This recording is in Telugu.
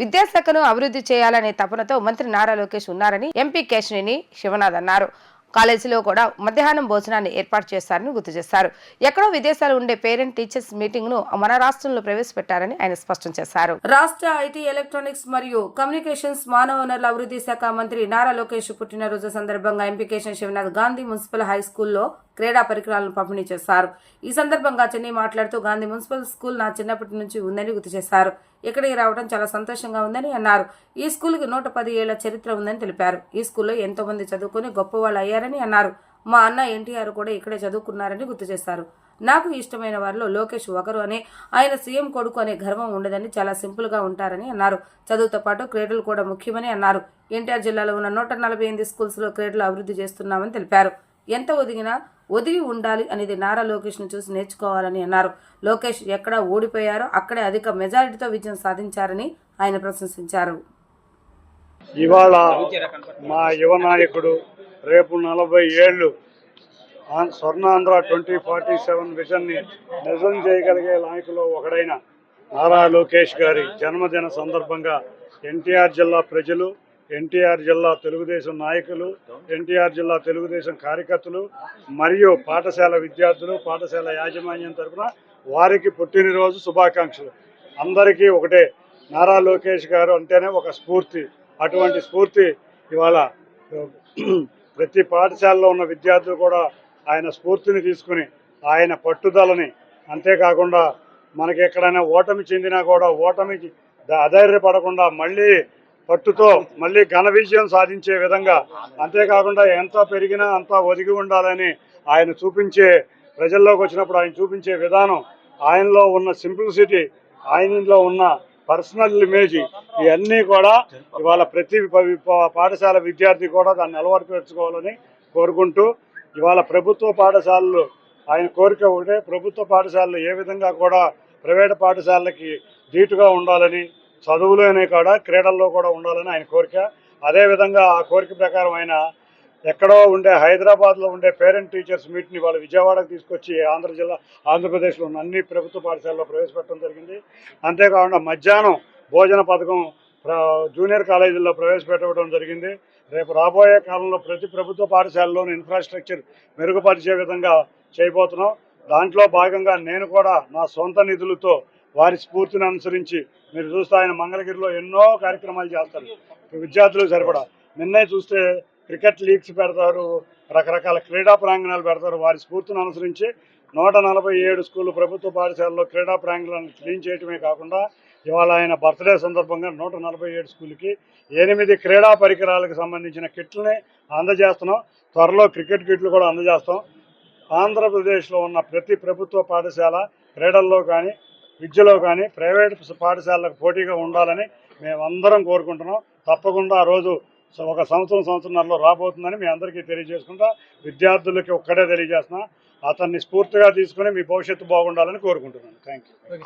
విద్యాశాఖను అభివృద్ధి చేయాలనే తపనతో మంత్రి నారా లోకేష్ ఉన్నారని ఎంపీ కేశినేని శివనాథ్ అన్నారు. కాలేజీలో కూడా మధ్యాహ్నం భోజనాన్ని ఏర్పాటు చేస్తారని గుర్తు చేశారు. ఎక్కడో విదేశాలు ఉండే పేరెంట్ టీచర్స్ మీటింగ్ను మన రాష్ట్రంలో ప్రవేశపెట్టారని ఆయన స్పష్టం చేశారు. రాష్ట్ర ఐటీ ఎలక్ట్రానిక్స్ మరియు కమ్యూనికేషన్స్ మానవ వనరుల అభివృద్ధి శాఖ మంత్రి నారా లోకేష్ పుట్టినరోజు సందర్భంగా MP Sivanath Gandhi municipal high స్కూల్లో క్రీడా పరికరాలను పంపిణీ చేశారు. ఈ సందర్భంగా చెన్నై మాట్లాడుతూ గాంధీ మున్సిపల్ స్కూల్ నా చిన్నప్పటి నుంచి ఉందని గుర్తు చేశారు. ఇక్కడికి రావడం చాలా సంతోషంగా ఉందని అన్నారు. ఈ స్కూల్కి నూట పది ఏళ్ళ చరిత్ర ఉందని తెలిపారు. ఈ స్కూల్లో ఎంతో మంది చదువుకుని గొప్పవాళ్ళు అయ్యారని అన్నారు. మా అన్న ఎన్టీఆర్ కూడా ఇక్కడే చదువుకున్నారని గుర్తు చేశారు. నాకు ఇష్టమైన వారిలో లోకేష్ ఒకరు అనే ఆయన సీఎం కొడుకు అనే గర్వం ఉండదని చాలా సింపుల్గా ఉంటారని అన్నారు. చదువుతో పాటు క్రీడలు కూడా ముఖ్యమని అన్నారు. ఎన్టీఆర్ జిల్లాలో ఉన్న నూట నలభై ఎనిమిది స్కూల్స్లో క్రీడలు అభివృద్ధి చేస్తున్నామని తెలిపారు. ఎంత ఒదిగినా ఒదిగి ఉండాలి అనేది నారా లోకేష్ను చూసి నేర్చుకోవాలని అన్నారు. లోకేష్ ఎక్కడ ఓడిపోయారో అక్కడే అధిక మెజారిటీతో విజయం సాధించారని ఆయన ప్రశంసించారు. ఇవాళ మా యువ నాయకుడు రేపు నలభై ఏళ్ళు ఆం- స్వర్ణాంధ్ర ట్వంటీ ఫార్టీ సెవెన్ విజన్ని నిజం చేయగలిగే నాయకులు ఒకడైన నారా లోకేష్ గారి జన్మదిన సందర్భంగా ఎన్టీఆర్ జిల్లా ప్రజలు ఎన్టీఆర్ జిల్లా తెలుగుదేశం నాయకులు ఎన్టీఆర్ జిల్లా తెలుగుదేశం కార్యకర్తలు మరియు పాఠశాల విద్యార్థులు పాఠశాల యాజమాన్యం తరఫున వారికి పుట్టినరోజు శుభాకాంక్షలు. అందరికీ ఒకటే. నారా లోకేష్ గారు అంటేనే ఒక స్ఫూర్తి. అటువంటి స్ఫూర్తి ఇవాళ ప్రతి పాఠశాలలో ఉన్న విద్యార్థులు కూడా ఆయన స్ఫూర్తిని తీసుకుని ఆయన పట్టుదలని అంతేకాకుండా మనకి ఎక్కడైనా ఓటమి చెందినా కూడా ఓటమికి అధైర్యపడకుండా మళ్ళీ పట్టుతో మళ్ళీ ఘన విజయం సాధించే విధంగా. అంతేకాకుండా ఎంత పెరిగినా అంతా ఒదిగి ఉండాలని ఆయన చూపించే ప్రజల్లోకి వచ్చినప్పుడు ఆయన చూపించే విధానం ఆయనలో ఉన్న సింప్లిసిటీ ఆయనలో ఉన్న పర్సనల్ ఇమేజ్ ఇవన్నీ కూడా ఇవాళ ప్రతి పాఠశాల విద్యార్థి కూడా దాన్ని అలవాటు పెంచుకోవాలని కోరుకుంటూ ఇవాళ ప్రభుత్వ పాఠశాలలు ఆయన కోరిక ఒకటే ప్రభుత్వ పాఠశాలలు ఏ విధంగా కూడా ప్రైవేట్ పాఠశాలలకి ధీటుగా ఉండాలని చదువులోనే కూడా క్రీడల్లో కూడా ఉండాలని ఆయన కోరిక. అదేవిధంగా ఆ కోరిక ప్రకారం ఆయన ఎక్కడో ఉండే హైదరాబాద్లో ఉండే పేరెంట్ టీచర్స్ మీట్ని వాళ్ళు విజయవాడకు తీసుకొచ్చి ఆంధ్ర జిల్లా ఆంధ్రప్రదేశ్లో ఉన్న అన్ని ప్రభుత్వ పాఠశాలలో ప్రవేశపెట్టడం జరిగింది. అంతేకాకుండా మధ్యాహ్నం భోజన పథకం జూనియర్ కాలేజీల్లో ప్రవేశపెట్టడం జరిగింది. రేపు రాబోయే కాలంలో ప్రతి ప్రభుత్వ పాఠశాలలోని ఇన్ఫ్రాస్ట్రక్చర్ మెరుగుపరిచే విధంగా చేయబోతున్నాం. దాంట్లో భాగంగా నేను కూడా నా సొంత నిధులతో వారి స్ఫూర్తిని అనుసరించి మీరు చూస్తే ఆయన మంగళగిరిలో ఎన్నో కార్యక్రమాలు చేస్తారు. విద్యార్థులు సరిపడా. నిన్నే చూస్తే క్రికెట్ లీగ్స్ పెడతారు రకరకాల క్రీడా ప్రాంగణాలు పెడతారు. వారి స్ఫూర్తిని అనుసరించి నూట నలభై ఏడు స్కూళ్ళు ప్రభుత్వ పాఠశాలలో క్రీడా ప్రాంగణాలను క్లీన్ చేయడమే కాకుండా ఇవాళ ఆయన బర్త్డే సందర్భంగా నూట నలభై ఏడు స్కూల్కి ఎనిమిది క్రీడా పరికరాలకు సంబంధించిన కిట్లని అందజేస్తున్నాం. త్వరలో క్రికెట్ కిట్లు కూడా అందజేస్తాం. ఆంధ్రప్రదేశ్లో ఉన్న ప్రతి ప్రభుత్వ పాఠశాల క్రీడల్లో కానీ విద్యలో కానీ ప్రైవేట్ పాఠశాలకు పోటీగా ఉండాలని మేమందరం కోరుకుంటున్నాం. తప్పకుండా ఆ రోజు ఒక సంవత్సరం సంవత్సరంలో రాబోతుందని మీ అందరికీ తెలియజేసుకుంటా. విద్యార్థులకి ఒక్కడే తెలియజేస్తున్నా. అతన్ని స్ఫూర్తిగా తీసుకుని మీ భవిష్యత్తు బాగుండాలని కోరుకుంటున్నాను. Thank you